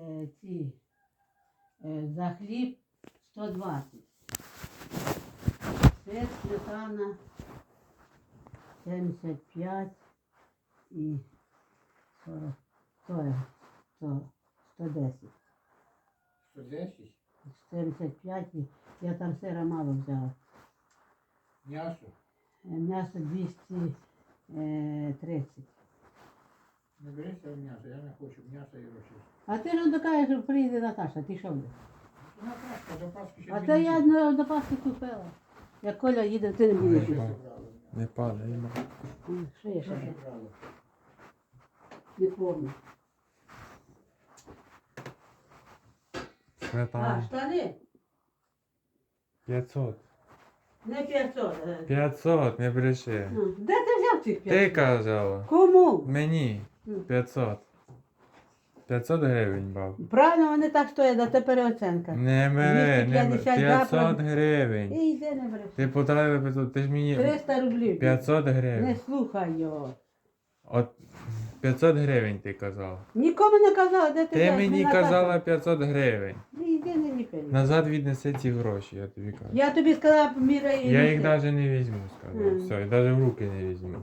е, ці е, за хліб 120. Сир, сметана 75 і 40, 100, 100, 110. 110. 75 і я там сира мало взяла. М'ясо. Е, М'ясо 230. Не берися м'ясо, я не хочу м'яса і грошей. А ти ж докажеш, що приїде Наташа, ти що будеш? До Пасхи ще А то я на, до Пасхи купила. Як Коля їде, ти не будеш. Їсти. Не падай, ма. М, Що я ще? Брала? Не помню. А, Сметана. штани? 500. Не 500. е. 500, не бреши. Ну, Де ти взяв цих 500? Ти казала. Кому? Мені. Ну. 500. 500 гривень, баб. Правильно, вони так стоять, а це переоценка. Не бери, не бери. 252 500 про- гривень. І йди не береш. Ти потратив 500, ти ж мені 300 рублів. 500 Не гривень. слухай його. От 500 гривень ти казав. Нікому не казала, де ти Ти взяв, мені не казала 500 гривень. Ну, Йди не ліпи. Назад віднеси ці гроші, я тобі кажу. Я тобі сказала, міряй. і Я їх навіть не візьму, сказав. Мгм. Все, і навіть в руки не візьму.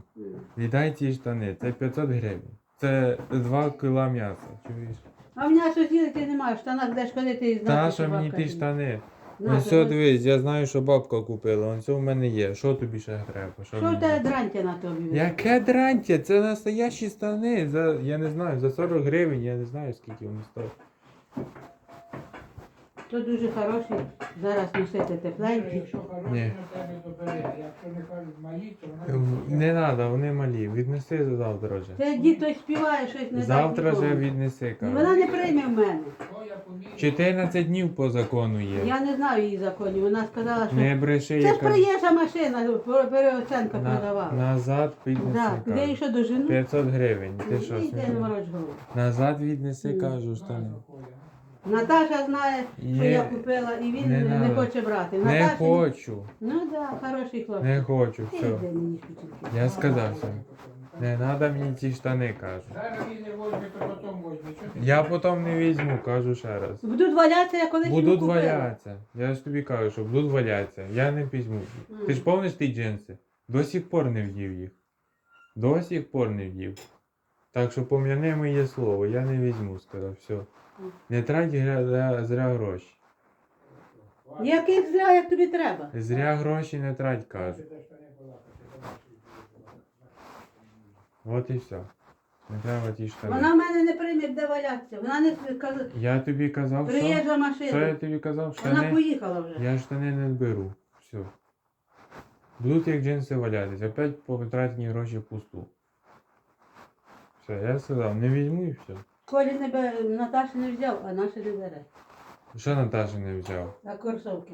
Віддай ці штани, це 500 гривень. Це 2 кіла м'яса, чуєш? А в м'ясо сусідки немає, в штанах де ж ходити і знати. Та що мені бабка ті є. штани? На, Ну що все, дивись, я знаю, що бабка купила, он це в мене є. Що тобі ще треба? Що мені? в тебе дрантя на тобі? Яке дрантя? Це настоящі штани. За, я не знаю, за 40 гривень, я не знаю скільки вони стоять. То дуже хороші. Зараз носити тепленькі. Якщо хороші Ні. на тебе, то якщо не кажуть малі, то вона Не треба, вони малі. Віднеси завтра вже. Це дід той співає щось не Завтра так вже нікому. віднеси, Вона кажу. не прийме в мене. О, я поміряю. 14 днів по закону є. Я не знаю її законів. Вона сказала, що Не бреши, це ж яка... приїжджа машина, переоценка На, продавала. назад віднеси, Так, я її кажу. що дожену. 500 гривень. Ти що, Іди смієш? мороч голову. Назад віднеси, кажу, штани. Назва Коля. Наташа знає, що Є. я купила, і він Не не, не надо. хоче брати. Не Наташа- хочу. Ну так, да, хороший хлопець. Не хочу, Ти все. йди мені. Я сказав все. Не треба мені ці штани, кажу. Зараз він не возьме, то потім возьме. Чого ти? Я потім не візьму, кажу ще раз. Будуть валятися, я колись йому Будуть купила. валятися. Я ж тобі кажу, що будуть валятися. Я не візьму. Ти ж помниш ті джинси? До сих пор не вдів їх. До сих пор не вдів. Так що пом'яни моє слово, я не візьму, сказав, все. Не трать зря, зря гроші. Яких зря, як тобі треба? Зря гроші не трать, кажу. От і все. Не треба ті штани. Вона в мене не прийме, де валятися. Вона не каже, Я тобі казав, що? приїжджа Що я машина. тобі казав? Вона Штани? поїхала вже. Я штани не беру. Все. Будуть як джинси валятись. Опять потратні гроші впусту. Все, я сказав, не візьму і все. Колі не бе... Наташа не взяв, а наші не бере. Що Наташа не взяв? А корсовки.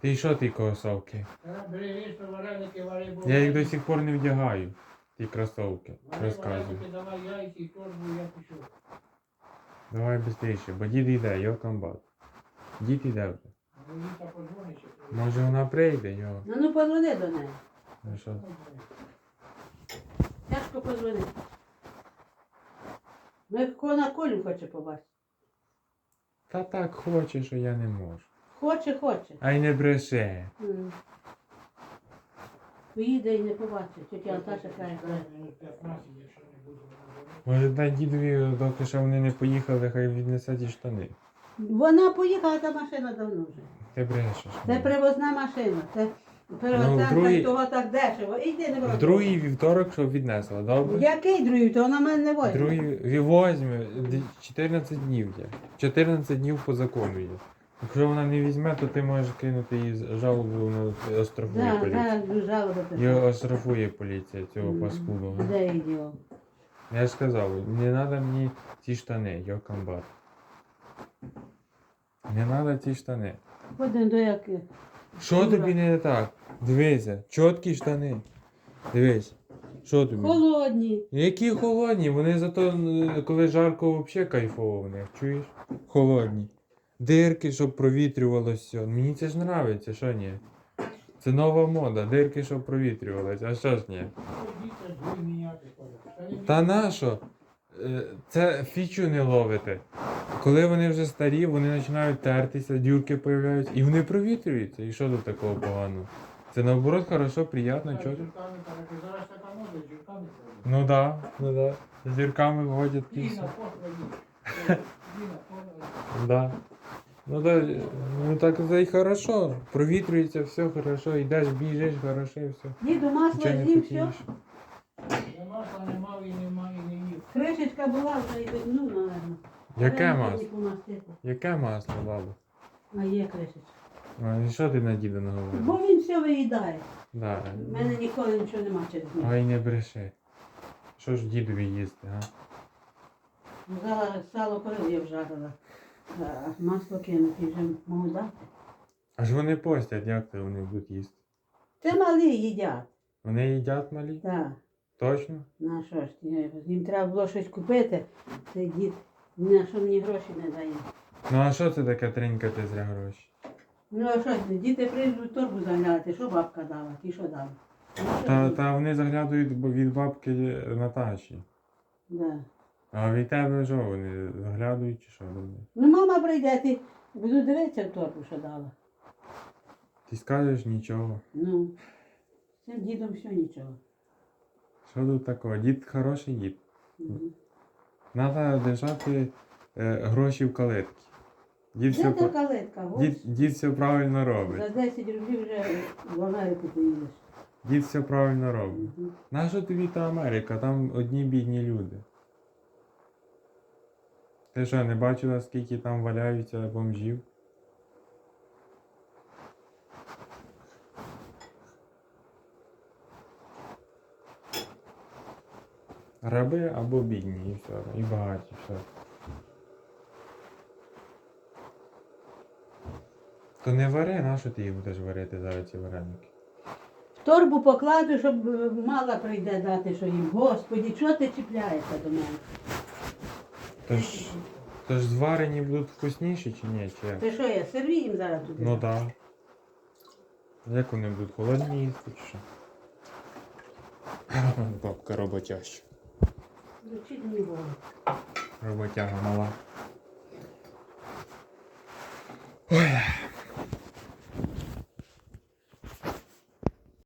Ти що ти кросовки? Бери ріжте вареники, вари бо- Я їх до сих пор не вдягаю. Ті кросовки. Вари Розказую. вареники, давай яйця і торбу, я пішов. Давай швидше, бо дід йде, йо комбат. Дід йде вже. Ну. Може вона прийде, йо. Ну ну позвони до неї. Ну що? Тяжко позвони. Ми ко- на Колю хоче побачити. Та так хоче, що я не можу. Хоче, хоче. Ай не бреше. М. Поїде і не побачить. Тетя Наташа каже. Минут 15, якщо не буду. Може дай дідові, доки ще вони не поїхали, хай віднесе ті штани. Вона поїхала, та машина давно вже. Ти брешеш. Це привозна машина. Це Ну, другий- того так дешево. Іди не В другий вівторок, щоб віднесла, добре? Який другий? То вона мене не возьме. Другий ві- возьме, д- 14 днів є. 14 днів по закону є. Якщо вона не візьме, то ти можеш кинути з- жалобу на оштрафує Да, поліція. жалоби Його писати. оштрафує поліція цього М. паскуду. Де ідіо? Я ж сказав, не треба мені ці штани, йо комбат. Не треба ці штани. Ходимо до як. Що тобі не так? Дивися, чіткі штани. Дивись. Що тобі? Холодні. Які холодні, вони зато, коли жарко, взагалі кайфово в них, чуєш? Холодні. Дирки, щоб провітрювалося. Мені це ж нравиться, що ні? Це нова мода, дирки, щоб провітрювалося, а що ж ні? Та нащо? е, це фічу не ловите. Коли вони вже старі, вони починають тертися, дюрки появляються, і вони провітрюються. І що тут такого поганого? Це наоборот хорошо, приємно, чого. Жирками, так, зараз така мода, жирками. Ну да, ну да. З дірками. Ліна, походи. Да. Ну да, ну так це і хорошо. Провітрюється, все хорошо, йдеш, біжиш, хорошо і все. Діду масло Нічого не з'їв, все. потієш. Я масла не мав і не і не їв. Кришечка була вже ну, напевно. Яке масло? Яке масло, бабу? А є кришечка. А і що ти на діда Бо він все виїдає. Да. У мене ніколи нічого нема через нього. Ой, не бреши. Що ж дідові їсти, а? Зараз сало коров'я вжарила. А масло кинути вже можу дати. Аж вони постять, як то вони будуть їсти? Це малі їдять. Вони їдять малі? Так. Точно? На що ж, їм треба було щось купити. Цей дід на що мені гроші не дає. Ну а що це таке тринькати зря гроші? Ну а що діти прийдуть торбу загляти, що бабка дала, ті що дала. Ну, що Та, ти? та вони заглядують бо від бабки Наташі. Да. А від тебе що вони заглядують чи що думаєш? Ну мама прийде, ти буду дивитися в торбу, що дала. Ти скажеш нічого. Ну, з цим дідом все нічого. Що тут такого? Дід хороший дід. Мгм. Треба держати е, гроші в калитки. Дід все, Де та калитка? дід, дід все правильно За робить. 10 рублів вже в Америку поїдеш. Дід все правильно робить. Мгм. Нащо тобі та Америка? Там одні бідні люди. Ти що, не бачила, скільки там валяються бомжів? Раби або бідні, і все. І багаті, все. То не вари, нащо ти їх будеш варити зараз ці вареники? В торбу покладу, щоб е, мала прийде дати, що їм. Господі, чого ти чіпляєшся до мене? Тож, тож зварені будуть вкусніші чи ні? Чи як? Ти що, я серві їм зараз туди? Ну так. Да. Як вони будуть холодні їсти чи що? Бабка роботяща. Мені голову. Роботяга мала.